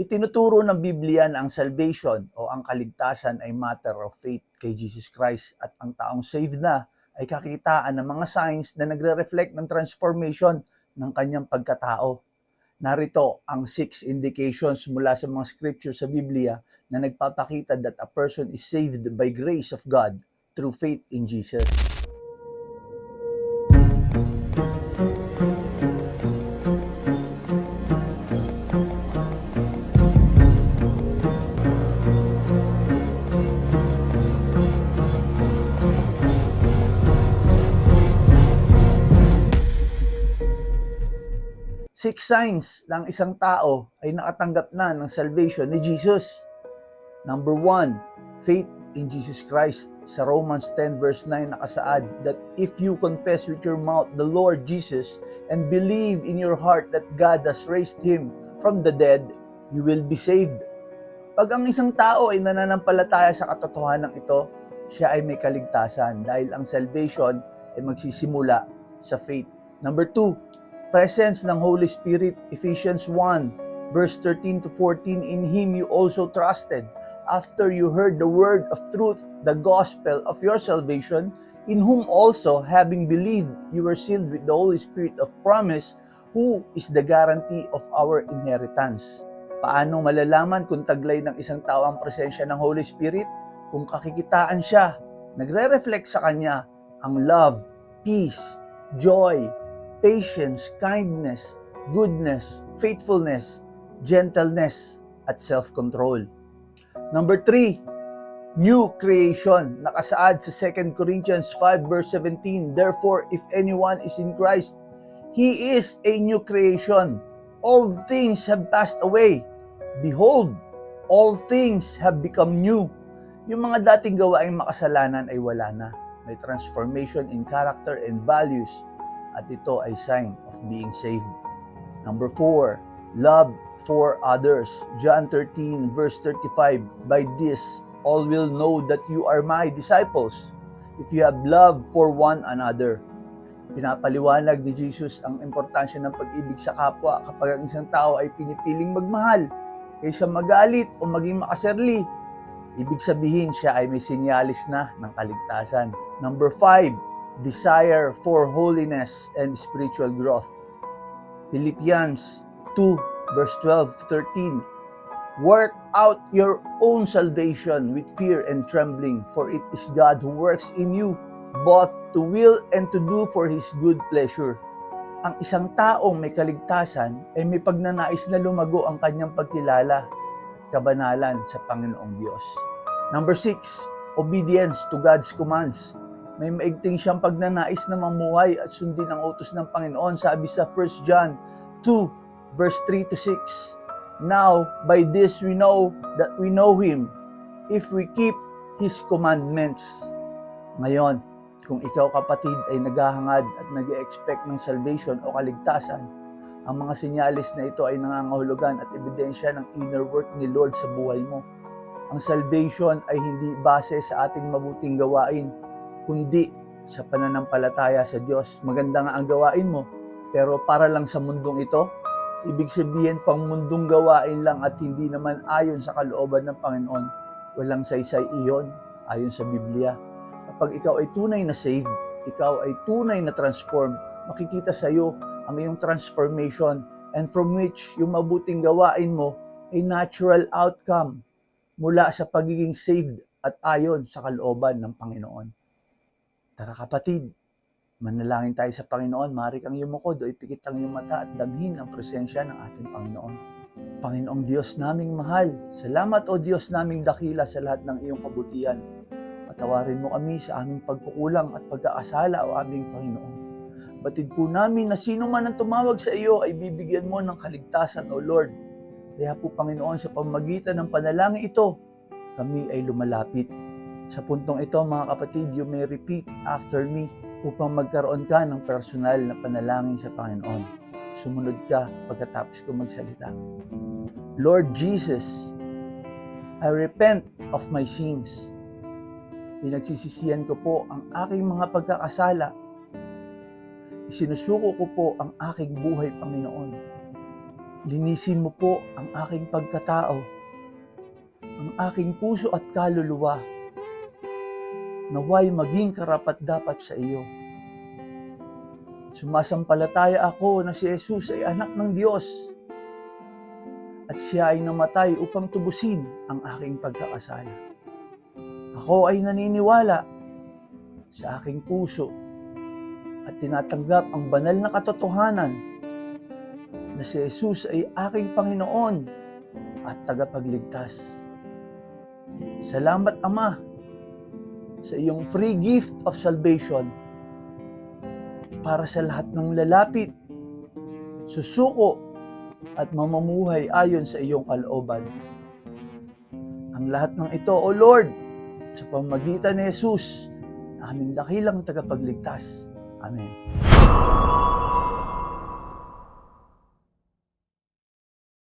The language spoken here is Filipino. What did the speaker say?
Itinuturo ng Biblia na ang salvation o ang kaligtasan ay matter of faith kay Jesus Christ at ang taong saved na ay kakitaan ng mga signs na nagre-reflect ng transformation ng kanyang pagkatao. Narito ang six indications mula sa mga scripture sa Biblia na nagpapakita that a person is saved by grace of God through faith in Jesus. Six signs ng isang tao ay nakatanggap na ng salvation ni Jesus. Number one, faith in Jesus Christ. Sa Romans 10 verse 9 nakasaad that if you confess with your mouth the Lord Jesus and believe in your heart that God has raised Him from the dead, you will be saved. Pag ang isang tao ay nananampalataya sa katotohanan ito, siya ay may kaligtasan dahil ang salvation ay magsisimula sa faith. Number two, presence ng Holy Spirit, Ephesians 1, verse 13 to 14, In Him you also trusted, after you heard the word of truth, the gospel of your salvation, in whom also, having believed, you were sealed with the Holy Spirit of promise, who is the guarantee of our inheritance. Paano malalaman kung taglay ng isang tao ang presensya ng Holy Spirit? Kung kakikitaan siya, nagre-reflect sa kanya ang love, peace, joy, patience, kindness, goodness, faithfulness, gentleness, at self-control. Number three, new creation. Nakasaad sa 2 Corinthians 5 verse 17, Therefore, if anyone is in Christ, he is a new creation. All things have passed away. Behold, all things have become new. Yung mga dating gawaing makasalanan ay wala na. May transformation in character and values at ito ay sign of being saved. Number 4, love for others. John 13 verse 35, By this all will know that you are my disciples if you have love for one another. Pinapaliwanag ni Jesus ang importansya ng pag-ibig sa kapwa kapag ang isang tao ay pinipiling magmahal kaysa magalit o maging makaserli. Ibig sabihin siya ay may sinyalis na ng kaligtasan. Number 5, desire for holiness and spiritual growth. Philippians 2 verse 12 to 13. Work out your own salvation with fear and trembling, for it is God who works in you both to will and to do for His good pleasure. Ang isang taong may kaligtasan ay may pagnanais na lumago ang kanyang pagkilala at kabanalan sa Panginoong Diyos. Number 6, obedience to God's commands. May maigting siyang pagnanais na mamuhay at sundin ang utos ng Panginoon. Sabi sa 1 John 2, verse 3 to 6. Now, by this we know that we know Him, if we keep His commandments. Ngayon, kung ikaw kapatid ay naghahangad at nag expect ng salvation o kaligtasan, ang mga sinyalis na ito ay nangangahulugan at ebidensya ng inner work ni Lord sa buhay mo. Ang salvation ay hindi base sa ating mabuting gawain, kundi sa pananampalataya sa Diyos. Maganda nga ang gawain mo, pero para lang sa mundong ito, ibig sabihin pang mundong gawain lang at hindi naman ayon sa kalooban ng Panginoon. Walang saysay iyon ayon sa Biblia. Kapag ikaw ay tunay na saved, ikaw ay tunay na transformed, makikita sa iyo ang iyong transformation and from which yung mabuting gawain mo ay natural outcome mula sa pagiging saved at ayon sa kalooban ng Panginoon. Tara kapatid, manalangin tayo sa Panginoon, maaari kang yumukod o ipikit ang iyong mata at damhin ang presensya ng ating Panginoon. Panginoong Diyos naming mahal, salamat o Diyos naming dakila sa lahat ng iyong kabutihan. Patawarin mo kami sa aming pagkukulang at pagkakasala o aming Panginoon. Batid po namin na sino man ang tumawag sa iyo ay bibigyan mo ng kaligtasan o Lord. Kaya po Panginoon sa pamagitan ng panalangin ito, kami ay lumalapit. Sa puntong ito mga kapatid, you may repeat after me upang magkaroon ka ng personal na panalangin sa Panginoon. Sumunod ka pagkatapos ko magsalita. Lord Jesus, I repent of my sins. Pinagsisisihan ko po ang aking mga pagkakasala. Isinusuko ko po ang aking buhay, Panginoon. Linisin mo po ang aking pagkatao, ang aking puso at kaluluwa, naway maging karapat-dapat sa iyo. Sumasampalataya ako na si Jesus ay anak ng Diyos at siya ay namatay upang tubusin ang aking pagkakasala. Ako ay naniniwala sa aking puso at tinatanggap ang banal na katotohanan na si Jesus ay aking Panginoon at tagapagligtas. Salamat Ama sa iyong free gift of salvation para sa lahat ng lalapit, susuko at mamamuhay ayon sa iyong kalooban. Ang lahat ng ito, O Lord, sa pamagitan ni Jesus, aming dakilang tagapagligtas. Amen.